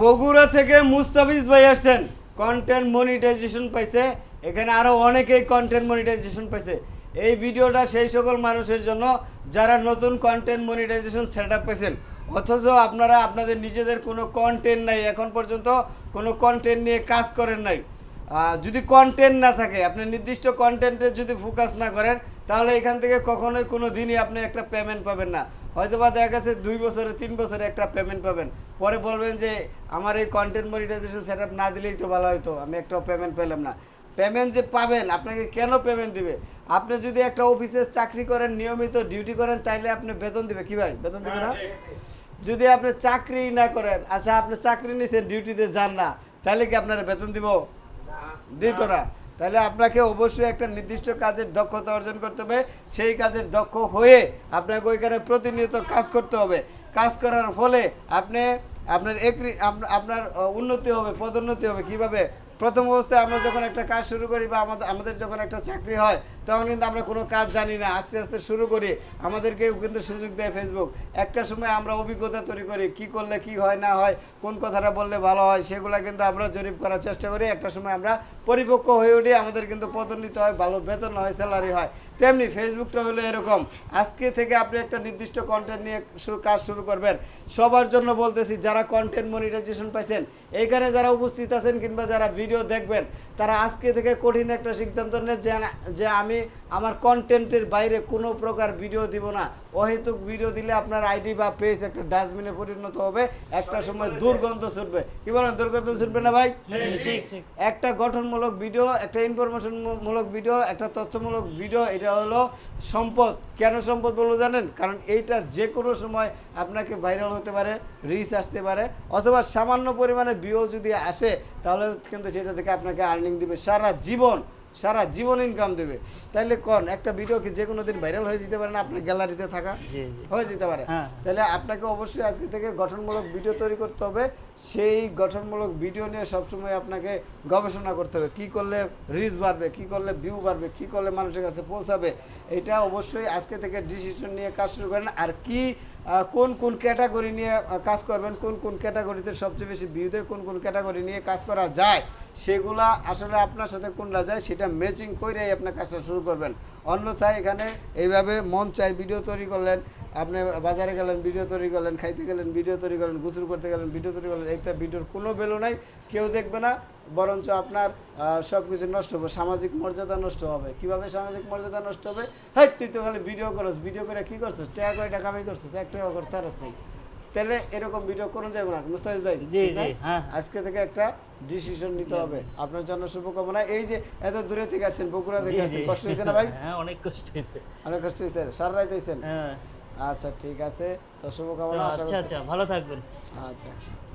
বগুড়া থেকে মুস্তাফিজ ভাই আসছেন। কন্টেন্ট মনিটাইজেশন পাইছে। এখানে আরও অনেকেই কন্টেন্ট মনিটাইজেশন পাইছে। এই ভিডিওটা সেই সকল মানুষের জন্য যারা নতুন কন্টেন্ট মনিটাইজেশন সেট আপ পাইছেন। অথচ আপনারা আপনাদের নিজেদের কোনো কন্টেন্ট নাই, এখন পর্যন্ত কোনো কন্টেন্ট নিয়ে কাজ করেন নাই। যদি কন্টেন্ট না থাকে, আপনি নির্দিষ্ট কন্টেন্টে যদি ফোকাস না করেন তাহলে এখান থেকে কখনোই কোনো দিনই আপনি একটা পেমেন্ট পাবেন না। হয়তো বা দেখা গেছে দুই বছরে তিন বছরে একটা পেমেন্ট পাবেন। পরে বলবেন যে আমার এই কন্টেন্ট মনিটাইজেশন সেট আপ না দিলেই তো ভালো হতো আমি একটাও পেমেন্ট পেলাম না। পেমেন্ট যে পাবেন আপনাকে কেন পেমেন্ট দিবে? আপনি যদি একটা অফিসে চাকরি করেন নিয়মিত ডিউটি করেন তাইলে আপনি বেতন দিবে। কি ভাই? বেতন দিবে না? যদি আপনি চাকরি না করেন আচ্ছা আপনি চাকরি নিছেন ডিউটিতে যান না তাহলে কি আপনারা বেতন দিব? দিত না। তাহলে আপনাকে অবশ্যই একটা নির্দিষ্ট কাজের দক্ষতা অর্জন করতে হবে। সেই কাজের দক্ষ হয়ে আপনাকে ওইখানে প্রতিনিয়ত কাজ করতে হবে। কাজ করার ফলে আপনি আপনার আপ- আপনার উন্নতি হবে, পদোন্নতি হবে। কীভাবে? প্রথম অবস্থায় আমরা যখন একটা কাজ শুরু করি বা আমাদের আমাদের যখন একটা চাকরি হয়, তখন কিন্তু আমরা কোনো কাজ জানি না। আস্তে আস্তে শুরু করি। আমাদেরকেও কিন্তু সুযোগ দেয় ফেসবুক একটা সময় আমরা অভিজ্ঞতা তৈরি করি, কি করলে কি হয়, না হয়, কোন কথাটা বললে ভালো হয়, সেগুলো কিন্তু আমরা জরিপ করার চেষ্টা করি। একটা সময় আমরা পরিপক্ক হয়ে উঠি, আমাদের কিন্তু পদোন্নতি হয়, ভালো বেতন হয় স্যালারি হয়। তেমনি ফেসবুকটা হলো এরকম। আজকে থেকে আপনি একটা নির্দিষ্ট কন্টেন্ট নিয়ে কাজ শুরু করবেন। সবার জন্য বলতেছি, যারা কন্টেন্ট মনিটাইজেশন পাইছেন এইখানে যারা উপস্থিত আছেন কিংবা যারা ভিডিও দেখবেন তারা আজকে থেকে কঠিন একটা সিদ্ধান্ত নেন যে যে আমি আমার কন্টেন্টের বাইরে কোনো প্রকার ভিডিও দিব না। অহেতুক ভিডিও দিলে আপনার আইডি বা পেজ একটা ডাস্টবিনে পরিণত হবে একটা সময় দুর্গন্ধ ছুটবে। কি বলেন দুর্গন্ধ ছুটবে না ভাই? ঠিক ঠিক। একটা গঠনমূলক ভিডিও একটা ইনফরমেশন মূলক ভিডিও একটা তথ্যমূলক ভিডিও এটা হলো সম্পদ। কেন সম্পদ বলব জানেন? কারণ এইটা যে কোনো সময় আপনাকে ভাইরাল হতে পারে রিচ আসতে পারে অথবা সামান্য পরিমাণে বিও যদি আসে, তাহলে কিন্তু সেটা থেকে আপনাকে আর্নিং দিবে সারা জীবন। সারা জীবন ইনকাম দেবে। তাইলে কোন একটা ভিডিও কি যে কোনো দিন ভাইরাল হয়ে যেতে পারে না? আপনার গ্যালারিতে থাকা? হয়ে যেতে পারে। হ্যাঁ। তাহলে আপনাকে অবশ্যই আজকে থেকে গঠনমূলক ভিডিও তৈরি করতে হবে। সেই গঠনমূলক ভিডিও নিয়ে সবসময় আপনাকে গবেষণা করতে হবে। কি করলে রিচ বাড়বে কি করলে ভিউ বাড়বে কি করলে মানুষের কাছে পৌঁছাবে? এটা অবশ্যই আজকে থেকে ডিসিশন নিয়ে কাজ শুরু করেন। আর কি কোন কোন ক্যাটাগরি নিয়ে কাজ করবেন কোন কোন ক্যাটাগরিতে সবচেয়ে বেশি ভিউ দেয় কোন কোন ক্যাটাগরি নিয়ে কাজ করা যায়? সেগুলা আসলে আপনার সাথে কোনটা যায় সেটা ম্যাচিং করেই আপনার কাজটা শুরু করবেন। অন্যথায় এখানে এইভাবে মন চাই ভিডিও তৈরি করলেন, আপনি বাজারে গেলেন ভিডিও তৈরি করলেন, খাইতে গেলেন ভিডিও তৈরি করলেন গুসুর করতে গেলেন ভিডিও তৈরি করলেন এইটা ভিডিওর কোনো ভ্যালু নাই, কেউ দেখবে না, বরঞ্চ আপনার সব কিছু নষ্ট হবে, সামাজিক মর্যাদা নষ্ট হবে। কীভাবে সামাজিক মর্যাদা নষ্ট হবে? হ্যাঁ তুই তো খালি ভিডিও করস ভিডিও করে কী করছিস? টাকা কয় টাকা আমি করছিস? এক টাকা করতে পারস নাই। তাহলে এরকম ভিডিও করুন যাবে না মুস্তাফিজ ভাই জি, জি, হ্যাঁ। আজকে থেকে একটা ডিসিশন নিতে হবে। আপনার জন্য শুভকামনা। এই যে এত দূরে থেকে আসছেন বকুড়া থেকে আসছেন কষ্ট হয়েছে না ভাই? হ্যাঁ অনেক কষ্ট হয়েছে অনেক কষ্ট হয়েছে সারা হয়েছেন হ্যাঁ। আচ্ছা ঠিক আছে। তো তো শুভকামনা আচ্ছা আচ্ছা ভালো থাকবেন। আচ্ছা।